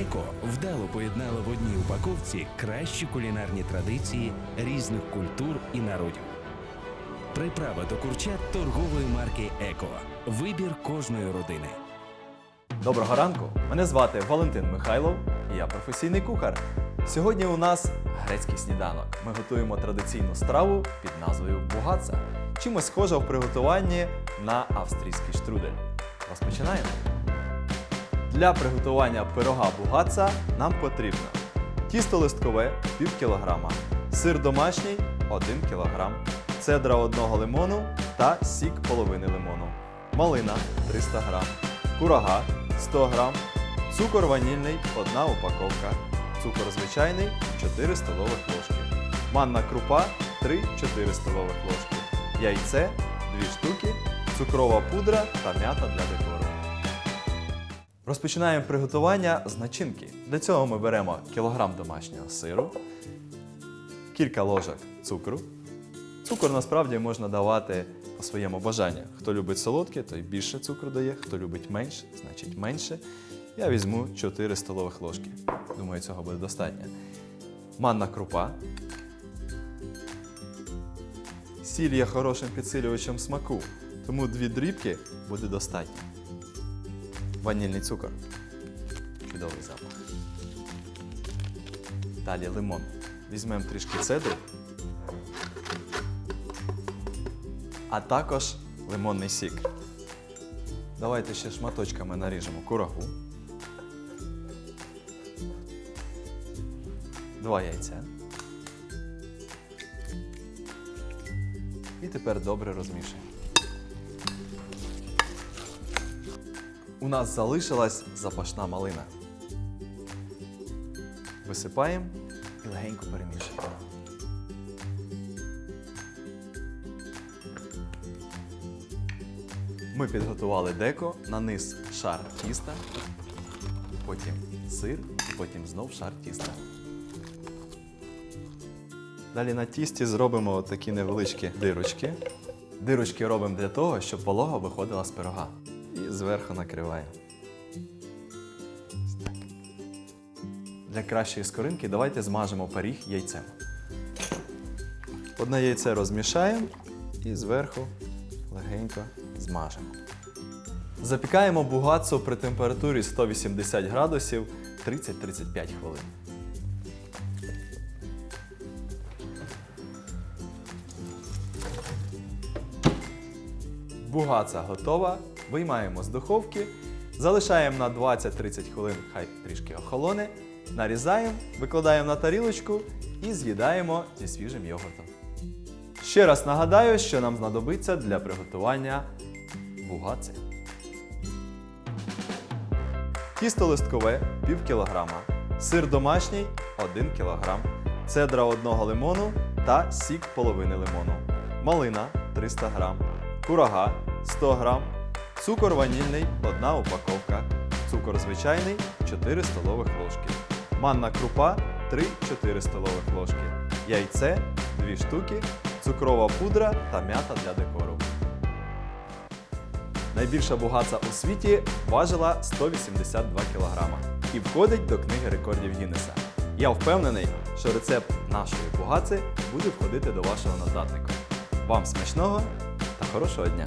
Еко вдало поєднала в одній упаковці кращі кулінарні традиції різних культур і народів. Приправа до курчат торгової марки Еко. Вибір кожної родини. Доброго ранку! Мене звати Валентин Михайлов я професійний кухар. Сьогодні у нас грецький сніданок. Ми готуємо традиційну страву під назвою бугаца. Чимось схожа в приготуванні на австрійський штрудель. Розпочинаємо. Для приготування пирога бугаца нам потрібно тісто листкове пів кілограма, сир домашній 1 кілограм, цедра одного лимону та сік половини лимону, малина 300 грам, курага 100 грам, цукор ванільний 1 упаковка, цукор звичайний 4 столових ложки, манна крупа 3-4 столових ложки, яйце 2 штуки, цукрова пудра та м'ята для декору. Розпочинаємо приготування з начинки. Для цього ми беремо кілограм домашнього сиру, кілька ложок цукру. Цукор насправді можна давати по своєму бажанню. Хто любить солодке, той більше цукру дає, хто любить менше, значить менше. Я візьму 4 столових ложки. Думаю, цього буде достатньо. Манна крупа. Сіль є хорошим підсилювачем смаку, тому дві дрібки буде достатньо. Ванільний цукор. Чудовий запах. Далі лимон. Візьмемо трішки цедру. А також лимонний сік. Давайте ще шматочками наріжемо курагу. Два яйця. І тепер добре розмішуємо. У нас залишилась запашна малина. Висипаємо і легенько перемішуємо. Ми підготували деко, на низ шар тіста, потім сир потім знов шар тіста. Далі на тісті зробимо такі невеличкі дирочки. Дирочки робимо для того, щоб волога виходила з пирога. І зверху накриваємо. Для кращої скоринки давайте змажемо пиріг яйцем. Одне яйце розмішаємо і зверху легенько змажемо. Запікаємо бугацу при температурі 180 градусів 30-35 хвилин. Бугаца готова. Виймаємо з духовки, залишаємо на 20-30 хвилин, хай трішки охолоне. Нарізаємо, викладаємо на тарілочку і з'їдаємо зі свіжим йогуртом. Ще раз нагадаю, що нам знадобиться для приготування бугаци. Тісто листкове пів кілограма, сир домашній 1 кілограм, цедра одного лимону та сік половини лимону, малина 300 грам, курага 100 грам, цукор ванільний 1 упаковка, цукор звичайний 4 столових ложки, манна крупа 3-4 столових ложки, яйце 2 штуки, цукрова пудра та м'ята для декору. Найбільша бугаца у світі важила 182 кг і входить до книги рекордів Гіннеса. Я впевнений, що рецепт нашої бугаци буде входити до вашого нотатника. Вам смачного та хорошого дня!